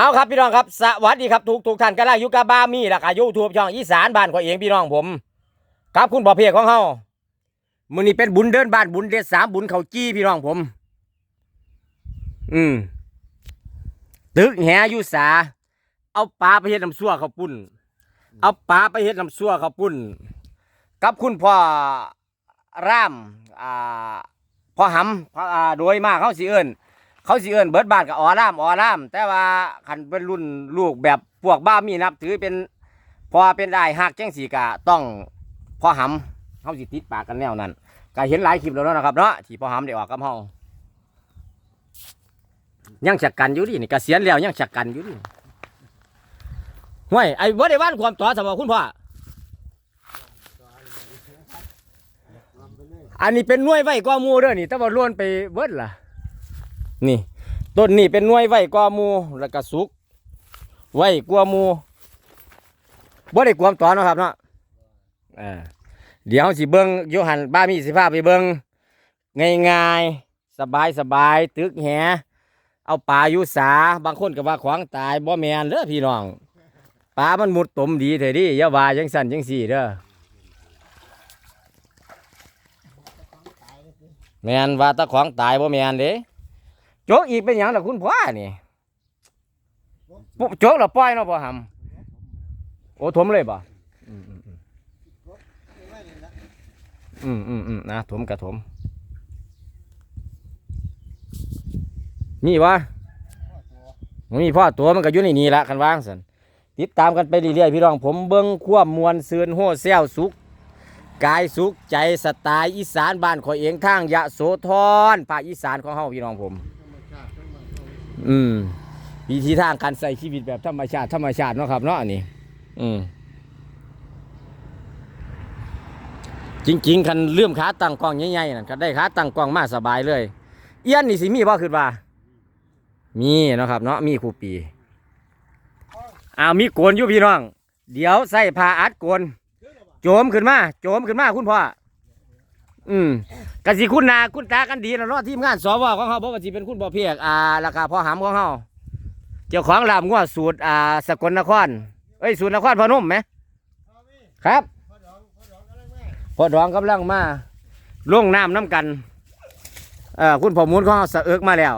เอาครับพี่น้องครับสวัสดีครับทุกทุกท่านกำลังอยู่กับบามีและก็ยูทูบช่องอีสานบ้านของเองพี่น้องผม ครับคุณบ่อเพียของเฮามื้อนี้เป็นบุญเดินบ้านบุญเด็ดสามบุญเขาจี้พี่น้องผม อืมตึกแหอยู่สา เอาปลาไปเฮ็ดน้ำซั่วข้าวปุ้น เอาปลาไปเฮ็ดน้ำซั่วข้าวปุ้น กับคุณพ่อร่ามอ่าพ่อหำพ่ออ่าโดยมากเขาสิเอิ้น เขาสิเอิ้นเบิดบ้านกับออร่ามออร่าม แต่ว่าคันเป็นรุ่นลูกแบบพวกบ้ามีนับถือเป็นพอเป็นได้หักแจังสีกะต้องพ่อหำเขาสิติดปากกันแนวนั้นก็เห็นหลายคลิปแล้วเนาะนะครับเนาะที่พ่อหำได้ออกกับเฮายังจักกันอยู่ดินี่เกษียณแล้วยังจักกันอยู่ดิห่วยไอ้บ่ได้ว่านความต่อสมองคุณพ่ออันนี้เป็นหน่วยไว้กว่ามูเด้อนี่แต่ว่าล้วนไปเบิดล่ะ นี่ ต้นนี่เป็นหน่วยไว้กว่ามูแล้วก็สุก ไว้กว่ามูบ่ได้ความตอนเนาะครับเนาะเออเดี๋ยวสิเบิงโยหันบ้ามีสิพาพไปเบิ่งง่ายๆสบายสบายตึกแห เอาปลาอยู่สา บางคนก็ว่าขวางตายบ่แมนเด้อพี่น้องปลามันมุดตมดีเถิดดิอย่าว่าจังสั่นจังสี่เด้อแมนว่าตะของตายบ่แมนเด้ โจกอีกเป็นหยังล่ะคุณพ่อนี่ปุ๊บโจกและปล่อยเนาะพ่อหำโอ้ถมเลยบ่อืมอืมอืมอืมอืมอืมนะถมกระถมมีวะมีพ่อตัวมันก็อยู่ในนี่ละคันว่างสันติดตามกันไปเรื่อยๆพี่น้องผมเบิ้งความมวลซืนโห่เซลสุกกายสุขใจสไตล์อีสานบ้านขอยเองทางยะโสธรภาคอีสานของเฮาพี่น้องผม อืมวิธีทางการใส่ชีวิตแบบธรรมชาติธรรมชาติเนาะครับเนาะอันนี้อืมจริงๆคันเลื่อมขาตั้งกล้องใหญ่ๆนั่นก็ได้ขาตั้งกล้องมาสบายเลย เอี้ยนนี่สิมีบ่คือว่า มีเนาะครับ เนาะมีครูปีอ้าวมีโกนอยู่พี่น้อง เดี๋ยวใส่ผ้าอัดโกนโจมขึ้นมาโจมขึ้นมาคุณพ่อ อืมกสิคุณนาคุณตากันดีนะเนาะทีมงานสวของเขาบอกว่าสิเป็นคุณบ่อเพียกอ่าราคาพ่อหำของเขาเจ้าของลาบงัวสูตรอ่าสกลนครเอ้ยสูตรนครพนมไหมครับพ่อดองกำลังมาล่วงน้ำน้ำกันเอ่อคุณพ่อมูลของเขาสะเอิกมาแล้ว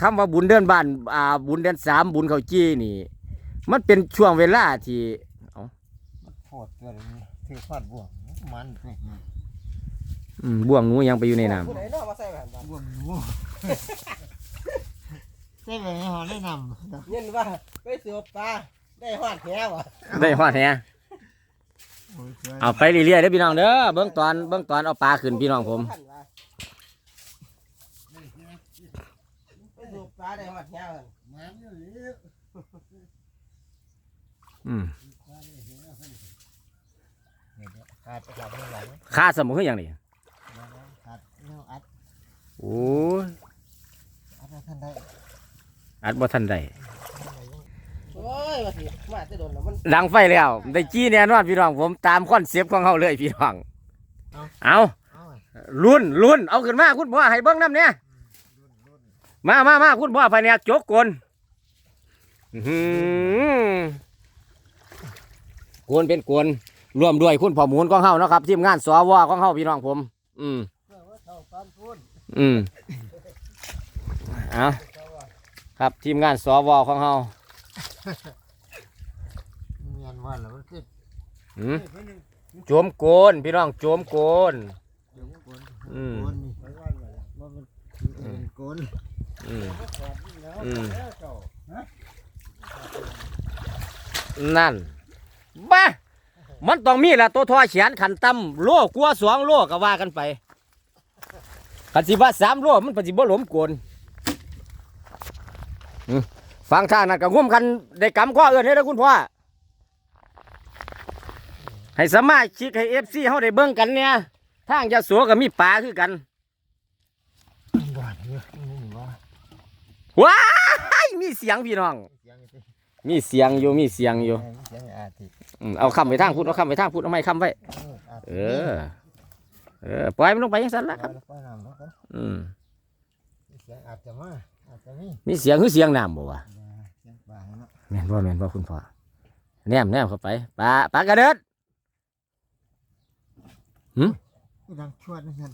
คำว่าบุญเดือนบ้านอ่าบุญเดือนสามบุญเขาจี้นี่ มันเป็นช่วงเวลาที่โคตรเกินถือฟาดบ่วงมันสิ อืมบ่วงหนูยังไปอยู่ในน้ผู้ใดเนาะมาใส่แบบนั้นบ่วงหนูใช่ไหมหอแนะนเงินว่าไปเสือปลาได้หอดแหวะำได้ฮอดแฮะำเอาไปเรื่อยๆเด้อพี่น้องเด้อเบื้องตอนเบื้องตอนเอาปลาขึ้นพี่น้องผมท่านว่าไปเสือปลาได้หอดแหวะมันอยู่นี่อืมขาดขาดไม่ไหวค่าสมุนคืออย่างนี้ ขาดเนื้ออัด โอ้ยอัดท่านได้อัดบ่ทันได้โอ้ยว่าสิมาจะโดนแล้วมันดังไฟแล้วได้จี้แน่นอนพี่น้อง ผมตามคอนเซปต์ของเขาเลยพี่น้อง เอาเอาลุ้นลุ้นเอาขึ้นมาคุณพ่อให้เบิ้งน้ำเนี่ยมามามาคุณพ่อภายในจกกลอื้อหือกวนเป็นกวนรวมด้วยคุณพ่อหมูลของเฮาเนาะครับทีมงานสวของเฮาพี่น้องผม อืมเข้าตอนพูด อืมเอาครับทีมงานสวของเฮาเงียนว่าแล้วมันคืออืมโจมโกนพี่น้องโจมโกนอืม โกนนี่ว่ามันเป็นโกนอืม อืม นั่นบ้ามันต้องมีแหละตัวทอเฉียนขันต่ำโลกลัวสองโลก็ว่ากันไป ขันสิว่าสามโลมันปฏิบ่หลมโกนอืมฟังทางนั้นก็ง่วมกันได้กำข้อเอื้อนให้แล้วคุณพ่อให้สามารถชิกให้เอฟซีเขาได้เบิ่งกันเนี่ยทางยะโสก็มีปลาคือกันหวานเยอะนี่ว่าว้ายมีเสียงพี่น้องเสียงสิมีเสียงอยู่มีเสียงอยู่เสียงอาทิตย์อืมเอาคำไปทางพูดเอาคำไปทางพูดเอาไม่คำไว้เออ เออปล่อยมันลงไปยังสั้นละครับไปน้ำแล้วกันอืมเสียงอาจจะมาอาจจะมีมีเสียงคือเสียงน้ำบ่วะเสียงปลาป่าเนาะแม่นบ่แม่นบ่คุณพ่อแนมแนมเข้าไปปลาปลากระเดิดนี่ดังชวดนะท่าน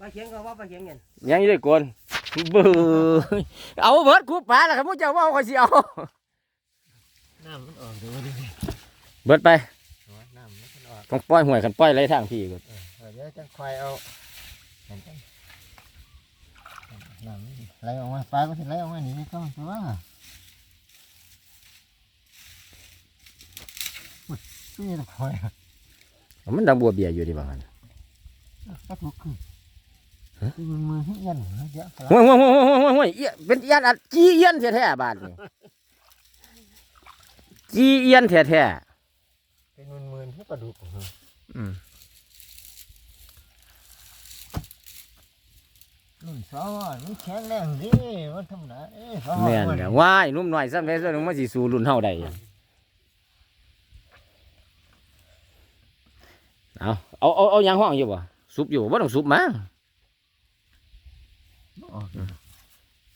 ปลาเข็งก็ว่าปลาเข็งเงินยังอยู่ด้วยกวนเบื่อเอาเบิดคูปลาแล้วครับมุเจ้าว่าเขาสิเอาน้ำมันออกเดี๋ยวดิเบิดไปน้ำมันออก ต้องปล่อยห่วยกันปล่อยไรทางพี่ก่อนเดี๋ยวจะคอยเอานไหมน้ำไหลออกมาปลาก็จะไหลออกมาหนีไม่ต้องตัวนี่ตะคอยมันดังบัวเบียอยู่ดิบางอันก็ถูกคือมันมือที่ยันเยอะห่วยห่วยห่วยห่วยห่วยห่วยเอี้ยเป็นเอี้ยนอัดจีเอี้ยนแท้ๆบาดนี่จีเอี้ยนแท้ เป็นมือมือที่ปลาดุกๆอืมนุ่นสาวมันแข็งแรงดิมันทำได้เอ้ยสาวแม่นแหละว้ายนุ่มหน่อยซ้ำได้ซ้ำมาสิสู่รุ่นเฮาได้เอาเอาเอาเอายังห้องอยู่บ่ซุปอยู่บ่ต้องซุปมั้งออก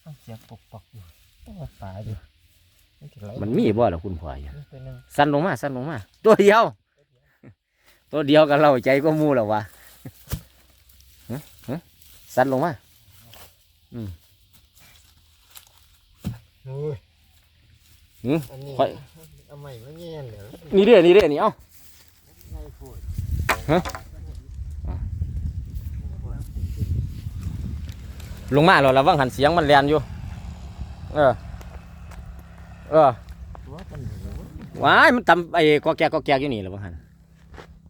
มันเสียงปกปอกอยู่ต้องมาตายดิมันจะไหล มันมีบ่ล่ะคุณพ่ออยู่มันเป็นหนึ่งสั้นลงมาสั้นลงมา ตัวเดียว ตัวเดียวกันเราใจก็มูแล้ววะฮะฮะสั้นลงมาโอ้ยหืมอันนี้ค่อยเอาใหม่มาเงี้ยเหรอนี่เด้อนี่เด้อนี่เอ้าง่ายพูดลงมาเราระวังหันเสียงมันแลนอยู่ เออ เออตัวมันเหนียวว้ายมันตำไอ้กอแกกกอแกกอยู่นี่ระวังหัน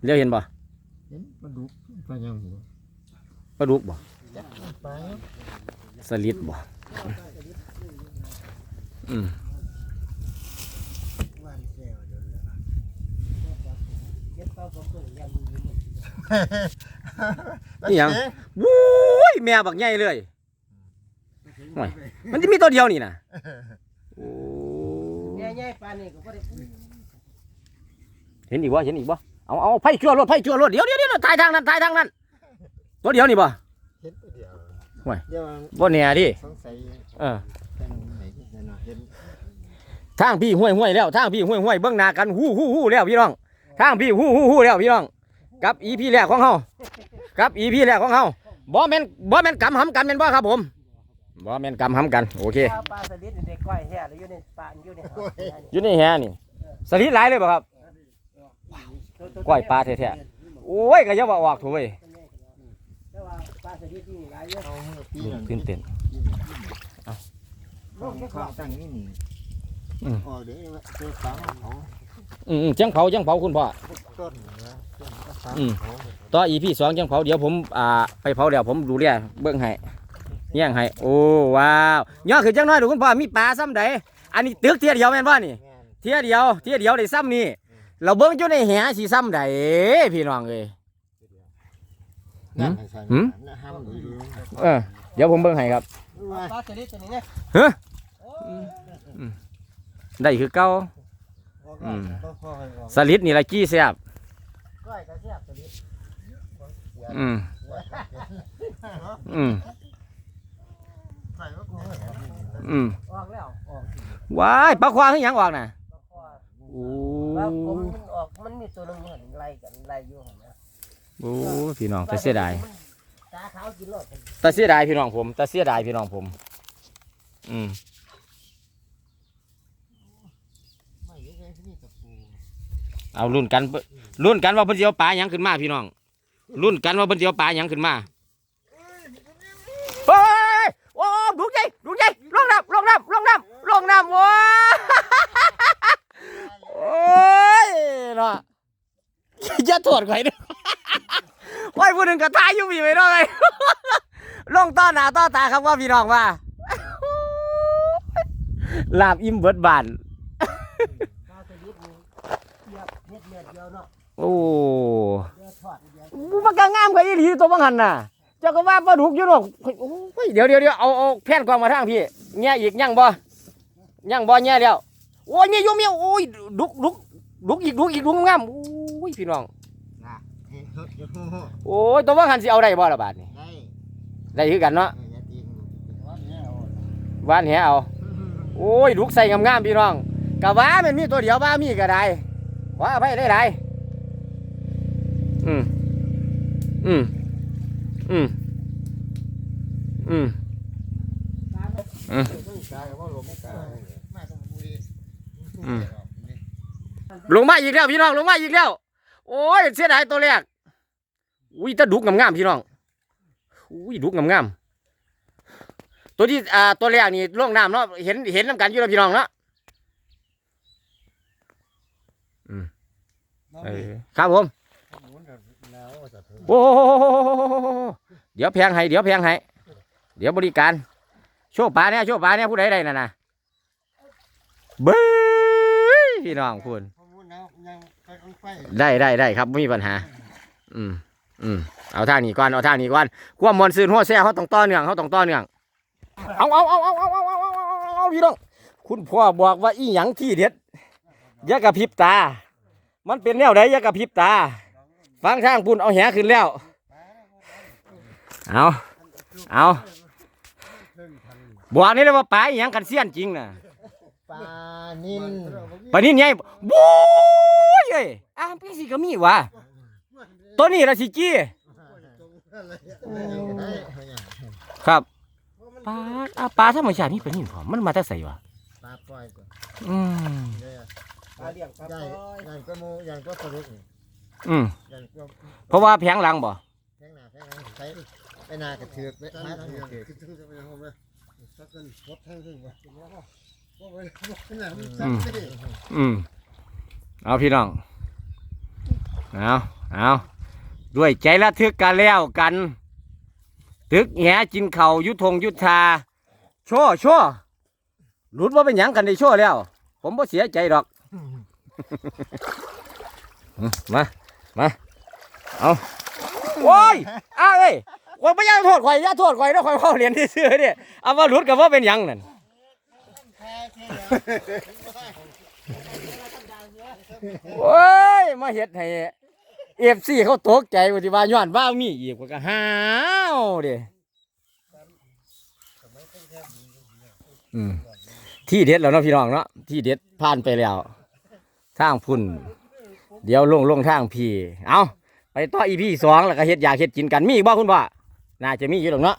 เลี้ยวเห็นบ่เห็นปลาดุกปลายังหัวปลาดุกบ่จับปลาสลิดบ่อืมวันเซลเดี๋ยวเลยเก็บเต้าผมเพิ่งยันมือมันนี่หยังวุ้ยแม่บักใหญ่เลยห่วยมันจะมีตัวเดียวนี่นะโอ้ แง่แง่ปลานี่ก็บ่ได้เห็นอีกบ่เห็นอีกบ่เอาเอาไผ่ชั่วรถไผ่ชั่วรถเดี๋ยวเดี๋ยวเดี๋ยวถ่ายทางนั้นถ่ายทางนั้นตัวเดียวนี่บ่เห็นตัวเดียวห่วยเดี๋ยวบ่แน่ดิสงสัยเออเป็นไหนที่จะเนาะเห็นทางพี่ห้วยห้วยแล้วทางพี่ห้วยห้วยเบื้องหน้ากันฮู้ฮู้ฮู้แล้วพี่น้องทางพี่ฮู้ฮู้ฮู้แล้วพี่น้องกับอีพีแรกของเฮากับอีพีแรกของเฮาบ่แม่นบ่แม่นกำหำกันแม่นบ่ครับผม บ่แม่นกำหำกันโอเคปลาปลาสลิดนี่เด็กก้อยแท้หรืออยู่ในปลาอยู่ในอยู่ในแฮนี่สลิดหลายเลยบ่ครับก้อยปลาแท้ๆโอ้ยก็อย่าว่าออกโถุยแต่ว่าปลาสลิดนี่หลายเยอะเอามือปีนตื่นเต้นลงข้างตั้งนี่นี่อืมอ๋อเดี๋ยวเจอสามเขาอืมๆจังเผาจังเผาคุณพ่อต้นนะต้นก็สามอืมเขาต่ออีพีสองจังเผาเดี๋ยวผมอ่าไปเผาเดี๋ยวผมดูแลเบิ่งให้ แย่งให้โอ้ว้าวย่อขึ้นจังน้อยดูคุณพ่อมีปลาซ้ำใดอันนี้ตึกเทียเดียวแม่นบ่นี่แม่นเทียเดียวเทียเดียวได้ซ้ำนี่เราเบิ่งอยู่ในแหสิซ้ำใดพี่น้องเอ้ยหืมนั่นให้ใส่หืมนะห้ามดูดูเออเดี๋ยวผมเบิ่งให้ครับว่าปลาสลิดตัวนี้เนี่ยเฮ้อโอ้ได้คือเก่าออกอืมก็ค่อยออกสลิดนี่ละกี้แซ่บก้อยก็แซ่บสลิดอืมอืมใส่ก็กู อืมออกแล้วออกว้ายปลาควางคือหยังออกน่ะปลาคอโอ้ว่าผมมันออกมันมีตัวนึงเห็นไล่กันไล่อยู่หั่นนะโอ้พี่น้องแต่เสียดายตาขาวกินรอดแต่เสียดายพี่น้องผมแต่เสียดายพี่น้องผม อืมไม่ยังไงที่นี่กับกูเอารุ่นกันเบิ่งรุ่นกันว่าเพิ่นสิเอาปลาหยังขึ้นมาพี่น้องรุ่นกันว่าเพิ่นสิเอาปลาหยังขึ้นมาเฮ้ยโอ้ดุกใหญ่ดุกใหญ่ลงน้ำลงน้ำลงน้ำลงน้ำโอ้โอ้ยเนาะอย่าโทษใครเด้อโอ้ยผู้หนึ่งก็ตายอยู่มีไม่ได้เลยลงต้อนหนาต้อนตาครับว่าพี่น้องว่าลาบอิ่มเบิดบานโอ้เดียวทอดเดียวมันก็งามกว่าอีหลีตัวบางหันน่ะ เจ้าก็ว่าปลาดุกอยู่หรอกโอ้ยเดี๋ยวเดี๋ยวเดี๋ยวเอาเอาแผ่นกวางมาทางพี่แง่อีกยังบ่ยังบ่แง่แล้วโอ้ยมีอยู่มีอยู่โอ้ยดุกดุกดุกอีกดุกอีกดุกงามโอ้ยพี่น้องนะเฮ้ยรถอยู่โอ้ยตัวบางหันสิเอาได้บ่ละบาดนี่ได้ได้คือกันเนาะเอออย่าตีนว่าเนี่ยเอาหวานแหเอาโอโอ้ยลูกใส่งามๆพี่น้องกะว่ามันมีตัวเดียวว่ามีก็ได้ว่าไปได้ไรอืมอืม อืมอืมอืมอืมลงมาอีกแล้วพี่น้องลงมาอีกแล้ว โอ้ยเสียดายตัวแรกอุ้ยแตะดุกงามๆพี่น้องอุ้ยดุกงามๆตัวที่อ่าตัวแรกนี่ล่องน้ำเนาะเห็นเห็นน้ำกันอยู่แล้วพี่น้องเนาะอืมเออครับผม โอ้โหเดี๋ยวแพงให้เดี๋ยวแพงให้เดี๋ยวบริการโชว์ปลาเนี่ยโชว์ปลาเนี่ยผู้ใดได้น่ะนะเบ้ยพี่น้องคุณได้ได้ได้ครับไม่มีปัญหา อืมอืมเอาท่านี้ก่อนเอาท่านี้ก่อนความมวลซื่นหัวแซ่เขาต้องต่อเนื่องเขาต้องต่อเนื่องเอาเอาเอาเอาเอาเอาเอาเอาเอาเอาพี่น้องคุณพ่อบอกว่าอีหยังที่เด็ดอย่ากระพริบตา มันเป็นแนวใดอย่ากระพริบตา ฟังทางปุ่นเอาแหขึ้นแล้ว เอาเอาบอกนี่เลยว่าปลาอีหยังกันเสี้ยนจริงน่ะปลานินปลานิ่นใหญ่บู๊ยเอ้ยอะพี่สิก็มีวะตัวนี้ละสิจี้ครับปลาอะปลาธรรมชาตินี่เป็นนี่พอมันมาแต่ใส่วะปลาปล่อยก่อนอืมปลาเลี้ยงปลาปล่อยใหญ่ก็มูใหญ่ก็ปลาดุก อืมใหญ่ก็เพราะว่าแผงหลังบ่แข้งหน้าแข้งหลังใช้ไปนากระเทือกไปหาทางกระเทือกอืมอืมเอาพี่น้องเอาเอาด้วยใจละทึกกันแล้วกันทึกแหจินเข่าวยุทธงยุทธาโชั่วชั่วหลุดว่าเป็นหยังกันในชั่วแล้ว ผมบ่เสียใจดอก มา มา เอาโอ้ยอ้าวเอ้ยว่าไม่ยากโทษข่อยอย่าโทษข่อยนะข่อยเว้าเรียนที่ซื้อเนี่ยเอาว่าหลุดกับว่าเป็นหยังนั่นโอ้ย มาเฮ็ดให้เอฟซีเขาตกใจว่าที่ว่าย้อนว่ามีอีกว่าก็ห้าวเด้ที่เด็ดแล้วเนาะพี่น้องเนาะที่เด็ดผ่านไปแล้วทางพุ่น เดี๋ยวลงลงทางพี่ เอาไปต่ออีพี่สองแล้วก็เฮ็ดอยากเฮ็ดกินกันมีอีกบ่คุณพ่อน่าจะมีอยู่หรอกเนาะ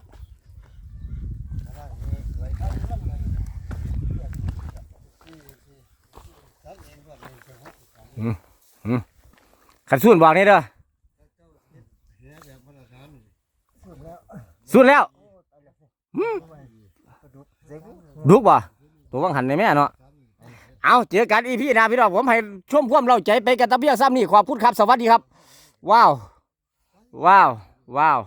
ขันส่วนบอกนี่เด้อสุดแล้วดุกบ่ตัววังหันในแม่เนาะ เอาเจอกันอีพี่นะพี่น้องผมให้ชมความเราใจไปกันตะเพียงซ้ำนี่ขอบคุณครับ สวัสดีครับ ว้าว ว้าว ว้าว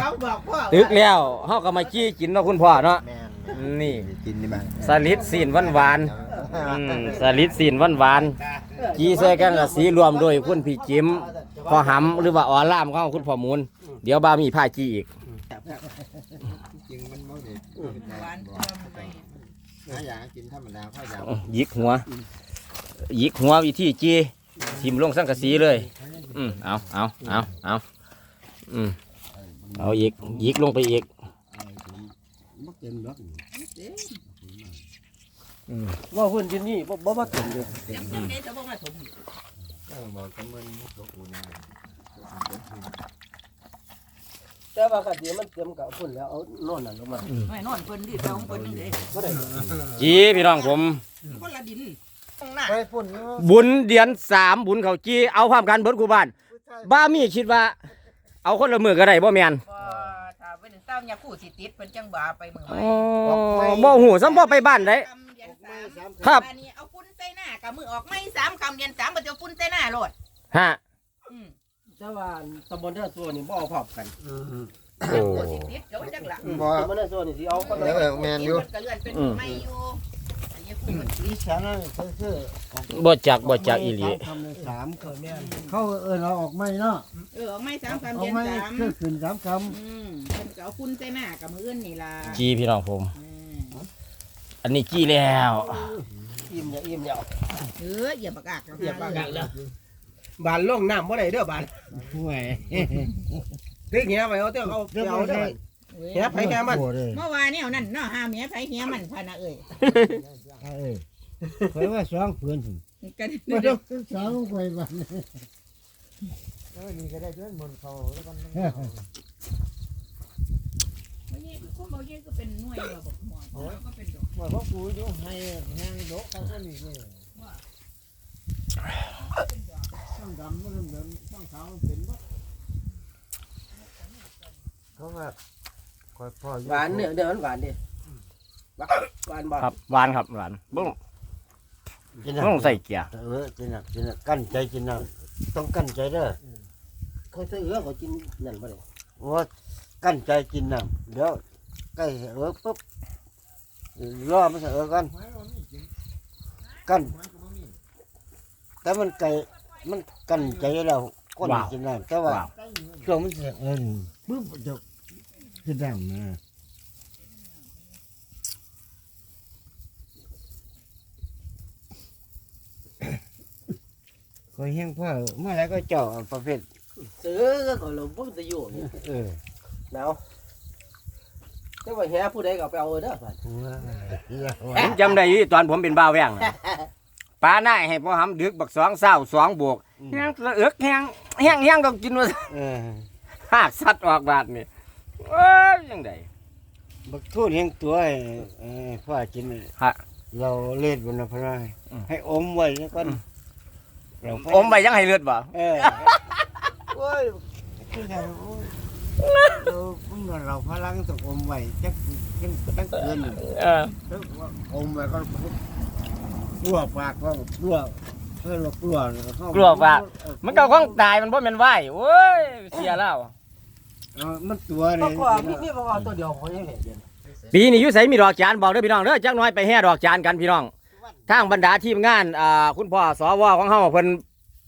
เขาบอกพ่อตึกแล้วเฮาก็มาจี้กินเนาะคุณพ่อเนาะแม่นนี่กินนี่บ้างสลิดซีนหวานหวานๆอืมสลิดซีนหวานหวานๆจี้ใส่กันกับสีรวมโดยคุณพี่จิมพ่อหำหรือว่าอ๋อล่ามของคุณพ่อมูลเดี๋ยวบามีผ้าจี้อีก จริงมันไม่ได้หวานหาอย่างกินธรรมดาพ่ออย่างอื้อหยิกหัวหยิกหัววิธีจี้ทิมลงสังกะสีเลย อืมเอาเอาเอาเอาอืมเอาอีกหยิกลงไปอีกบ่เต็มดอกอืมว่าหุ่นที่นี่บ่บ่มาถึงเลยเออบอกกับมันตกอูนา แต่ว่ากันเดี๋ยวมันเตรียมกับพุ่นแล้วเอาโน่นน่ะลงมาไม่นอนเพิ่นดิไปของเพิ่นนึงเด้บ่ได้จีพี่น้องผม คนละดินข้างหน้าไปฝุ่นบุญเดือนสามบุญเขาจีเอาความกันเบิดกูบ้าน บ้ามีคิดว่า เอาคนละมือก็ได้บ่แมนบ่ถ้าเป็นเต้าหยาคู่สิติดเพิ่นจังบ่าไปมืออ๋ไว้อบ่หูซ้ำบ่ไปบ้านได้คำเดือนสามครับ อันนี้เอาฟุ้นใส่หน้ากับมือออกไม่สามคำเดือนสามบ่จะฟุ้นใส่หน้าโลดฮะอื มแต่ว่าตำบลท่าซัวนี่บ่เอาพร้อมกันโอ้คู่สิติดก็ว่าจังล่ะบ่ตำบลท่าซัวนี่สิเอาคนเอละอแมนอยู่เพิ่นก็เลื่อนเป็นมือไม่อยู่อันนี้คู่มันอีฉันนั่นคือบ่จักบ่จักอีหลีทำในสามเขาเขาเออเราออกไม่เนาะเออออกไม่สามคำออเดืกอนไม่สามคือขึ้นสามคอืมเพิ่นก็เอาฟุ้นใส่หน้ากับมืออื่นนี่ล่ะจีพี่น้องผมอืมอันนี้จี้แล้ว อิ่มอย่าอิ่มแล้วเอออย่าปากกากอย่าปากกักแล้ว บานลงน้ำบ่ได้เด้อบานำห่วยตึกเงี้ยไปเอาเต้าเอาเรื่องเอาเอาเด้อได้เว้ยเฮียไปแค่มันโอ้เลยเมื่อวานเนี่ยนั่นเนาะหาเมียไผเฮียมันพะนะเอ้ยเอ้ยเคยว่าสองปืนสิกันไม่ต้องสองไปบ้านเออนี่ก็ได้เพื่อนมนเขาแล้วกันบ่เย่คือคนบ่เย่ก็เป็นหน่วยว่าบอกหมอเขาก็เป็นดอกว่าเขาปูอยู่ให้แห้งโดเขาก็นี่นี่ต้ องดำมันเดินต้องขาวมันเป็นบ่เขาว่าคอยพ่อหวานเนี่ยเดี๋ยวมันหวานดิหวานหวานบ่ครับหวานครับหวานบ่ต้องกินบ่ต้องใส่เกียร์เออกินน่ะกินน่ะกั้นใจกินน่ะต้องกั้นใจเด้อเขาซื้อเอื้อเขากินนั่นบ่ได้ว่ากั้นใจกินน่ะเดี๋ยวใกล้เออปุ๊บรอมันเออกันกั้นแต่มันไก่ มันกั้นใจแล้วก้นกินน่ะแต่ว่าว้าวช่วงมันเสียเอินปุ๊บจะกินได้นะคอยแห้งพ่อเมื่อไรก็เจาะประเภทซื้อก็เขาลงปุ๊บจะอยู่นี่เออหนาวแต่ว่าเฮียผู้ใดก็ไปเอาเด้อบัดผมจำได้อยู่ตอนผมเป็นบ้าวแว่งน่ะ ป้าหน้ายให้พ่อหำดึกบักสองเศร้าสองบวกแห้งละเอิกแห้งแห้งแห้งต้องกินว่าเออหากสัตว์ออกบาดนี่เอ้ยยังไงบักทูดแห้งตัวไอ้เออพ่อกินฮะ เราเล่นบนพระนายอืม ให้อมไว้แล้วก็อืมเราอมไปยังให้เลือดบ่ เออโอ้ยคือไงโอ้ยเราเพิ่งว่าเราพลังต้องอมไว้จักจักตั้งเกิน เออแล้วว่าอมไว้ก็ กลัวปากก็กลัวเพื่อนว่ากลัวเข้กลัวปาก มันก็ของตายมันบ่แม่นไหวโอ้ยเสียแล้ว เออมันตัวบ่นี่ก็มีมีบ่เอาตัวเดียวเขายังเห็นอยู่ปีนี้อยู่ไสมีดอกจานบอกเด้อพี่น้องเด้อจักหน้อยไปแห่ดอกจานกันพี่น้องทางบรรดาทีมงานอ่าคุณพ่อสวของเฮาเพิ่น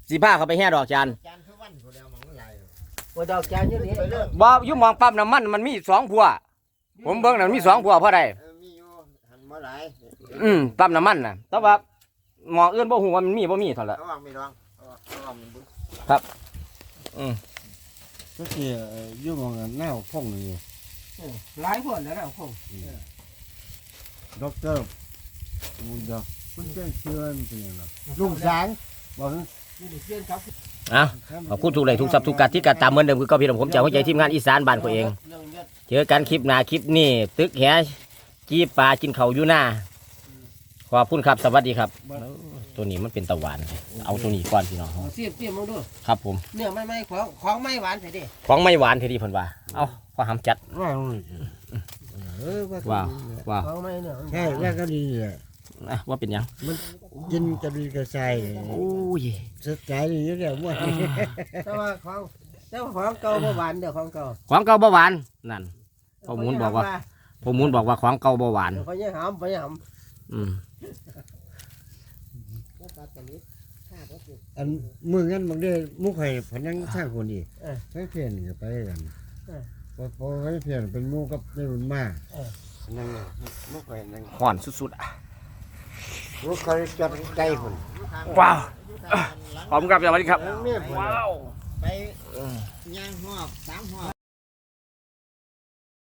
สิพาเขาไปแห่ดอกจานจานทุกวันคนเดียวมันไหลบ่ดอกจานอยู่นี่ไปเลิกบ่อยู่หมองปั๊มน้ำมันมันมีสองพัวผมเบิ่งนั่นมีสองพัวเพราะใดเออมีอยู่หันมาหลายอื มปั๊มน้ำมันน่ะ แต่ว่าหมองอื่นบ่ฮู้ว่ามันมีบ่มีเท่านั้นระวังไม่ระวังระวังมันบุญอืมก็คืออยู่มองแนวพงนี่หลายคนแล้วนะคงด็อกเตอร์มึงเดียวคุณเจ้าเชื่อมันเป็นยังไงลุงสางบอกนี่เพื่อนครับอะขอบคุณทุกไลค์ทุกซับทุกการที่กัดตามเหมือนเดิมคือเก็พี่น้องผมจากหัวใจทีมงานอีสานบ้านตัวเอง เรื่องเลือดเจอกันคลิปหน้าคลิปนี้ตึกแหจีปลากินเขาวอยู่หน้า ขอบคุณครับสวัสดีครับ ตัวนี้มันเป็นตะหวาน เอาตัวนี้ก่อนพี่น้องเอาเสียบเสียบมึงดูครับผมเนื้อไม่ไม่ของของไม่หวานใส่ดิของไม่หวานทีดีเพิ่นว่าเอาพอหำจัดว่าเออว่าว้าวว้าวของไม่เนื้อใช่ว่าก็ดีอะอะว่าเป็นหยังกินกระดีกระใสโอ้ยสดายอยู่เดี๋ยวว่าแต่ว่าของแต่ว่าของเก่าบ่หวานเด้อของเก่าของเก่าบ่หวานนั่นพ่อหมุนบอกว่าผมมูลบอกว่าของเก่าบ่หวานเดี๋ยวเขายังหำไปยังห อืมอันมืองั้นบางเด้มุกไข่พนังข้างคนอีกให้เพียนกับไปกันพอพอให้เพียนเป็นมุกกับไม่รุนมากนั่งมุกไข่นั่งห่อนสุดๆอะมุกไข่จัดไก่คนว้าวขอบคุณครับสวัสดีครับ เนี่ยว้าวไปย่างหอบสามหอบ